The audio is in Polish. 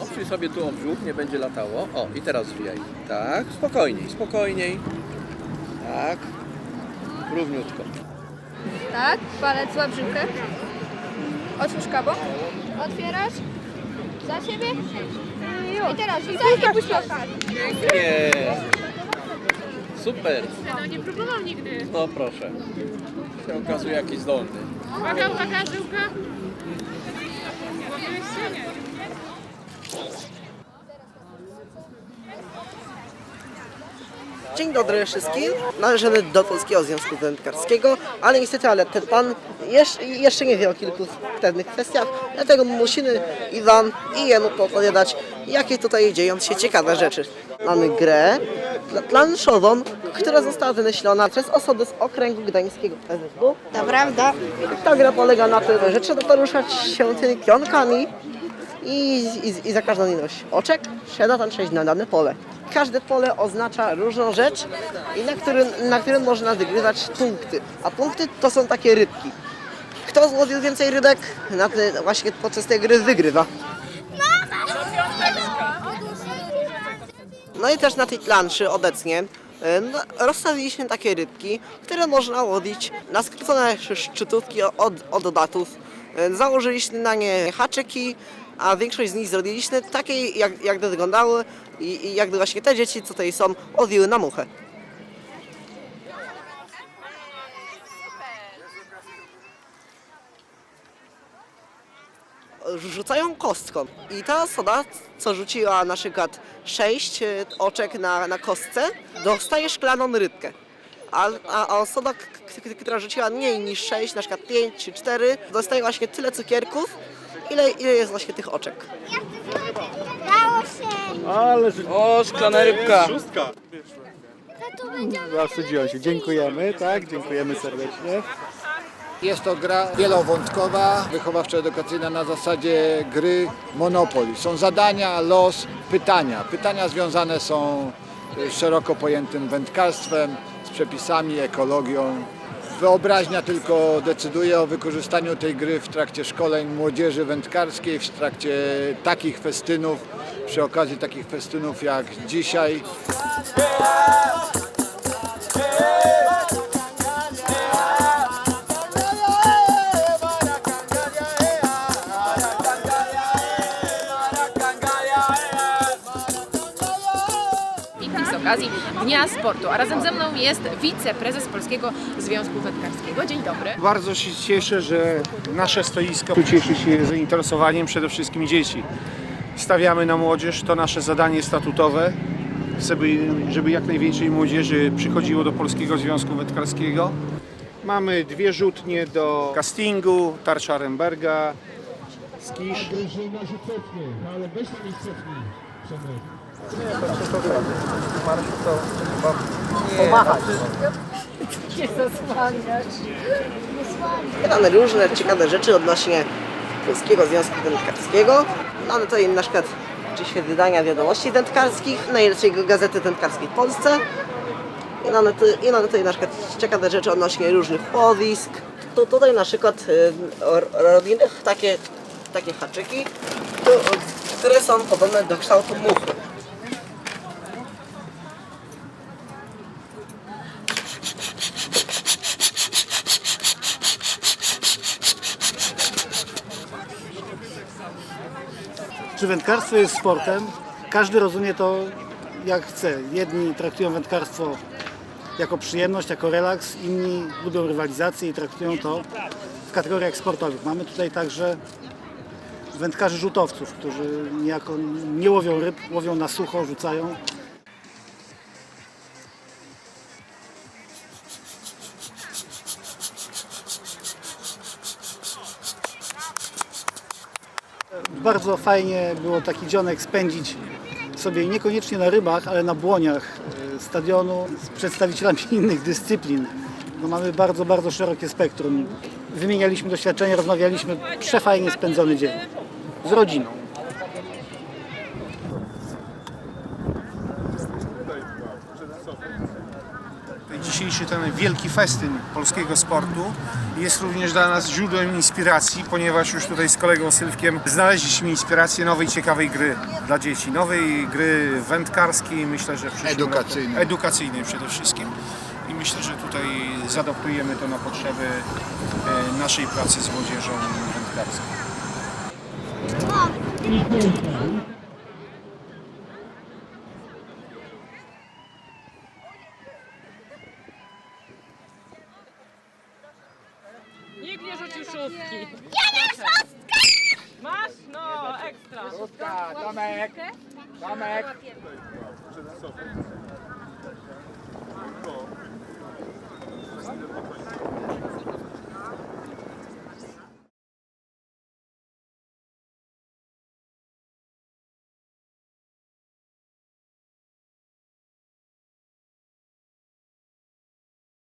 Oprzyj sobie tu o nie będzie latało. O, i teraz zwijaj. Tak, spokojniej, spokojniej. Tak. Równiutko. Tak, palec łap żyłkę. Otwórz kabo. Otwierasz. Za siebie. I teraz rzucaj i puść Nie. Super. No nie próbował nigdy. No proszę. Się okazuje jakiś zdolny. Uwaga, uwaga, żyłka. Złapałeś się? Nie. Dzień dobry wszystkim. Należymy do Polskiego Związku Wędkarskiego, ale niestety, ale ten pan jeszcze, jeszcze nie wie o kilku pewnych kwestiach, dlatego musimy i wam i jemu opowiadać, jakie tutaj dzieją się ciekawe rzeczy. Mamy grę pla- planszową, która została wymyślona przez osoby z okręgu gdańskiego PZW. To prawda. Ta gra polega na tym, że trzeba poruszać się tymi pionkami i, i, i za każdą ilość oczek trzeba tam przejść na dane pole. Każde pole oznacza różną rzecz i na którym, na którym można wygrywać punkty. A punkty to są takie rybki. Kto złowił więcej rybek, na ty, właśnie podczas tej gry wygrywa. No i też na tej planszy obecnie no, rozstawiliśmy takie rybki, które można łowić na skrócone szczytówki od, od Założyliśmy na nie haczyki, a większość z nich zrobiliśmy takie, jak, jak wyglądały i, i jakby właśnie te dzieci, co tutaj są, łowiły na muchę. rzucają kostką. I ta osoba, co rzuciła na przykład 6 oczek na, na kostce, dostaje szklaną rybkę. A, a, osoba, która rzuciła mniej niż 6, na przykład 5 czy 4, dostaje właśnie tyle cukierków, ile, ile jest właśnie tych oczek. O, szklana rybka. Zawstydziłem się. Dziękujemy, tak? Dziękujemy serdecznie. Jest to gra wielowątkowa, wychowawczo-edukacyjna na zasadzie gry Monopoly. Są zadania, los, pytania. Pytania związane są z szeroko pojętym wędkarstwem, z przepisami, ekologią. Wyobraźnia tylko decyduje o wykorzystaniu tej gry w trakcie szkoleń młodzieży wędkarskiej, w trakcie takich festynów, przy okazji takich festynów jak dzisiaj. Okazji Dnia Sportu. A razem ze mną jest wiceprezes Polskiego Związku Wędkarskiego. Dzień dobry. Bardzo się cieszę, że nasze stoisko cieszy się zainteresowaniem przede wszystkim dzieci. Stawiamy na młodzież, to nasze zadanie statutowe, żeby, żeby jak najwięcej młodzieży przychodziło do Polskiego Związku Wędkarskiego. Mamy dwie rzutnie do castingu, tarcza Remberga, skisz. Mamy różne ciekawe rzeczy odnośnie Polskiego Związku Wędkarskiego. Mamy tutaj na przykład oczywiście wydania wiadomości wędkarskich, najlepszej gazety wędkarskiej w Polsce. I mamy, tu, I mamy tutaj na przykład ciekawe rzeczy odnośnie różnych łowisk. Tu, tutaj na przykład y, ro- robimy takie, takie haczyki, które są podobne do kształtu muchy. Czy wędkarstwo jest sportem? Każdy rozumie to jak chce. Jedni traktują wędkarstwo jako przyjemność, jako relaks, inni lubią rywalizację i traktują to w kategoriach sportowych. Mamy tutaj także wędkarzy rzutowców, którzy niejako nie łowią ryb, łowią na sucho, rzucają. Bardzo fajnie było taki dzionek spędzić sobie niekoniecznie na rybach, ale na błoniach e, stadionu z przedstawicielami innych dyscyplin. No mamy bardzo, bardzo szerokie spektrum. Wymienialiśmy doświadczenia, rozmawialiśmy. Przefajnie spędzony dzień. Z rodziną. Dzisiejszy ten wielki festyn polskiego sportu jest również dla nas źródłem inspiracji, ponieważ już tutaj z kolegą Sylwkiem znaleźliśmy inspirację nowej, ciekawej gry dla dzieci. Nowej gry wędkarskiej, myślę, że Edukacyjnej. Roku, edukacyjnej przede wszystkim. I myślę, że tutaj zadoptujemy to na potrzeby e, naszej pracy z młodzieżą wędkarską. rzucił szóstki. Ja mam szóstkę! Masz? No, ekstra. Szóstka, Tomek. Tomek. Przed sobą.